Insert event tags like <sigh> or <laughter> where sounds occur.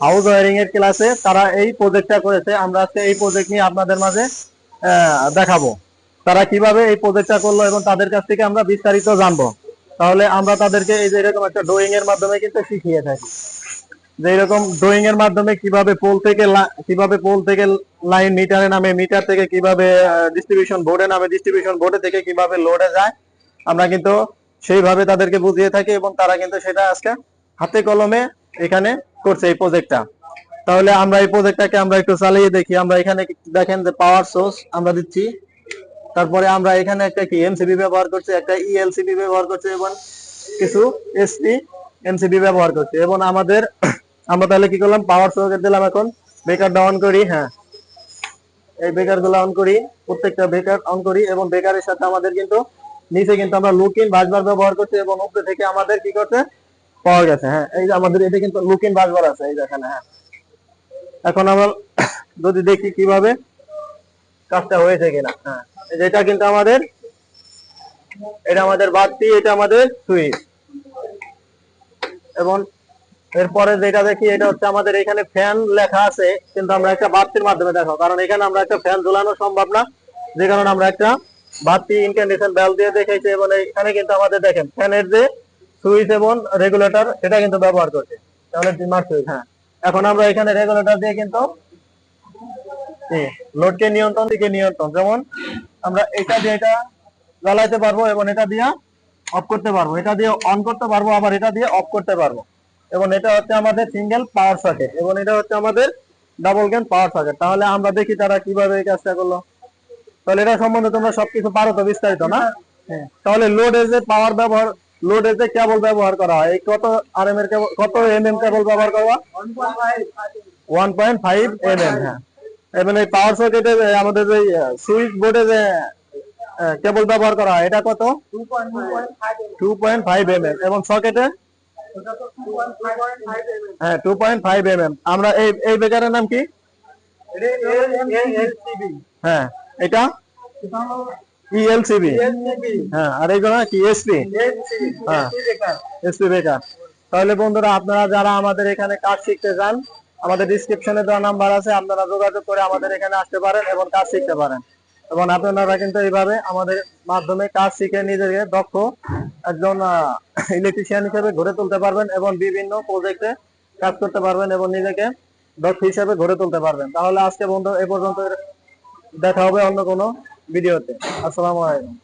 House এর ক্লাসে তারা এই প্রজেক্টটা করেছে, আমরা এই প্রজেক্ট নিয়ে আপনাদের মাঝে তারা কীভাবে এই প্রজেক্টটা করল এবং তাদের কাছ থেকে আমরা বিস্তারিত জানব। তাহলে আমরা তাদেরকে এই যে এরকম একটা ড্রয়িং এর মাধ্যমে কিন্তু শিখিয়ে থাকি। যে এরকম ড্রয়িং এর মাধ্যমে কীভাবে পোল থেকে কীভাবে পোল থেকে লাইন মিটারে নামে মিটার থেকে কীভাবে ডিস্ট্রিবিউশন বোর্ডে নামে ডিস্ট্রিবিউশন বোর্ডে থেকে কীভাবে লোডে যায়, আমরা কিন্তু সেইভাবে তাদেরকে বুঝিয়ে থাকি এবং তারা কিন্তু সেটা আজকে হাতে কলমে এখানে করছে এই প্রজেক্টটা তাহলে আমরা এই প্রজেক্টটাকে আমরা একটু চালিয়ে দেখি। আমরা এখানে দেখেন যে পাওয়ার সোর্স আমরা দিচ্ছি। তারপরে আমরা এখানে একটা কি এমসিবি ব্যবহার করছি, একটা ইএলসিবি ব্যবহার করছি এবং কিছু এসপি এমসিবি ব্যবহার করছি এবং আমাদের আমরা তাহলে কি করলাম? পাওয়ার সকেট দিলাম এখন। বেকার ডাউন করি হ্যাঁ। এই বেকারগুলো অন করি, প্রত্যেকটা বেকার অন করি এবং বেকারের সাথে আমাদের কিন্তু নিচে কিন্তু আমরা লুকিন বাসবার ব্যবহার করছি এবং উপরে থেকে আমাদের কি করতে পাওয়া গেছে হ্যাঁ। এই যে আমাদের এটা কিন্তু লুকিন বাসবার আছে, এই দেখেন হ্যাঁ। এখন আমরা <coughs> যদি দেখি কীভাবে কাজটা হয়েছে কিনা হ্যাঁ। এটা কিন্তু আমাদের, এটা আমাদের বাতি, এটা আমাদের সুইচ। এবং এরপরে যেটা দেখি, এটা হচ্ছে আমাদের এখানে ফ্যান লেখা আছে, কিন্তু আমরা একটা বাতির মাধ্যমে দেখো কারণ এখানে আমরা একটা ফ্যান ঝুলানো সম্ভব না, যে কারণে আমরা একটা বাতি ইনক্যান্ডেশন বেল দিয়ে দেখেছি এবং এখানে কিন্তু আমাদের দেখেন ফ্যানের যে সুইচ এবং রেগুলেটর সেটা কিন্তু ব্যবহার করছে। তাহলে ডিমার সুইচ হ্যাঁ এখন আমরা এখানে রেগুলেটর দিয়ে কিন্তু লোডকে নিয়ন্ত্রণ, দিকে নিয়ন্ত্রণ। যেমন আমরা এটা দিয়ে এটা জ্বালাইতে পারব এবং এটা দিয়ে অফ করতে পারব। এটা দিয়ে অন করতে পারব, আবার এটা দিয়ে অফ করতে পারব। এবং এটা হচ্ছে আমাদের সিঙ্গেল পাওয়ার সকেট এবং এটা হচ্ছে আমাদের ডাবল গ্যান পাওয়ার সকেট তাহলে আমরা দেখি তারা কীভাবে এই কাজটা করল। তাহলে এটা সম্বন্ধে তোমরা সবকিছু পারো তো বিস্তারিত, না? হ্যাঁ। তাহলে লোড এজে পাওয়ার ব্যবহার লোড এজে কেবল ব্যবহার করা হয়। কত আর এম এর কত এম এম কেবল ব্যবহার করা one point five M M হ্যাঁ। এবং এই পাওয়ার সকেটে আমাদের যে সুইচ বোর্ডে যে কেবল ব্যবহার করা হয়, এটা কত? Two point five M M এবং সকেটে হ্যাঁ two point five M M আমরা এই এই বেকারের নাম কি? হ্যাঁ এটা? ইএলসিবি হ্যাঁ আর এইগুলো কি এসপি হ্যাঁ এসপি বেকার। তাহলে বন্ধুরা, আপনারা যারা আমাদের এখানে কাজ শিখতে চান, আমাদের ডিসক্রিপশনে দেওয়া নাম্বার আছে, আপনারা যোগাযোগ করে আমাদের এখানে আসতে পারেন এবং কাজ শিখতে পারেন। এবং আপনারা কিন্তু এইভাবে আমাদের মাধ্যমে কাজ শিখে নিজেকে দক্ষ একজন ইলেকট্রিশিয়ান হিসেবে গড়ে তুলতে পারবেন এবং বিভিন্ন প্রজেক্টে কাজ করতে পারবেন এবং নিজেকে দক্ষ হিসেবে গড়ে তুলতে পারবেন। তাহলে আজকে বন্ধু, এ পর্যন্ত দেখা হবে অন্য কোনো ভিডিওতে। আসসালামু আলাইকুম।